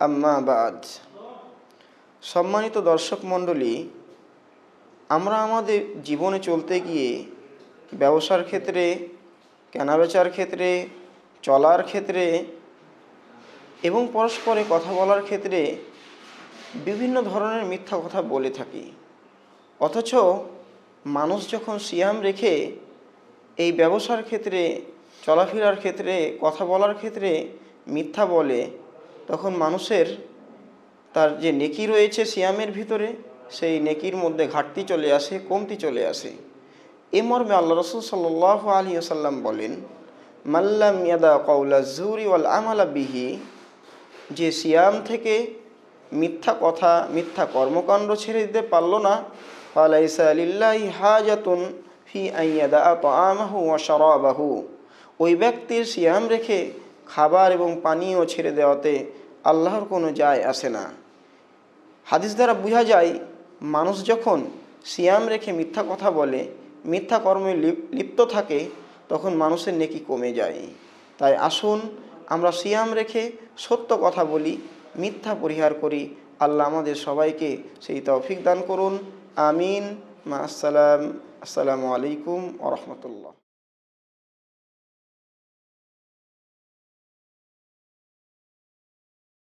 আম্মাবাদ সম্মানিত দর্শক মণ্ডলী, আমরা আমাদের জীবনে চলতে গিয়ে ব্যবসার ক্ষেত্রে, কেনাবেচার ক্ষেত্রে, চলার ক্ষেত্রে এবং পরস্পরে কথা বলার ক্ষেত্রে বিভিন্ন ধরনের মিথ্যা কথা বলে থাকি। অথচ মানুষ যখন সিয়াম রেখে এই ব্যবসার ক্ষেত্রে, চলাফেরার ক্ষেত্রে, কথা বলার ক্ষেত্রে মিথ্যা বলে তখন মানুষের তার যে নেকি রয়েছে সিয়ামের ভিতরে, সেই নেকির মধ্যে ঘাটতি চলে আসে, কমতি চলে আসে। এ মর্মে আল্লাহ রসুল সাল্লাহ আলী আসাল্লাম বলেন মাল্লাম ইয়াদা কৌলা জুরি ওয়াল আমালা বিহি যে সিয়াম থেকে মিথ্যা কথা, মিথ্যা কর্মকাণ্ড ছেড়ে দিতে পারল না, ফালাইসা লিল্লাহি হাজাতুন ফি আইয়াদা তামাহু ওয়া শারাবাহু ওই ব্যক্তির সিয়াম রেখে খাবার এবং পানীয় ছেড়ে দেওয়াতে আল্লাহর কোনো যায় আসে না। হাদিস দ্বারা বোঝা যায়, মানুষ যখন সিয়াম রেখে মিথ্যা কথা বলে, মিথ্যা কর্মে লিপ- লিপ্ত থাকে, তখন মানুষের নেকি কমে যায়। তাই আসুন, আমরা সিয়াম রেখে সত্য কথা বলি, মিথ্যা পরিহার করি। আল্লাহ আমাদের সবাইকে সেই তৌফিক দান করুন। আমিন। মা আসসালাম। আসসালামু আলাইকুম ওরহমতুল্লাহ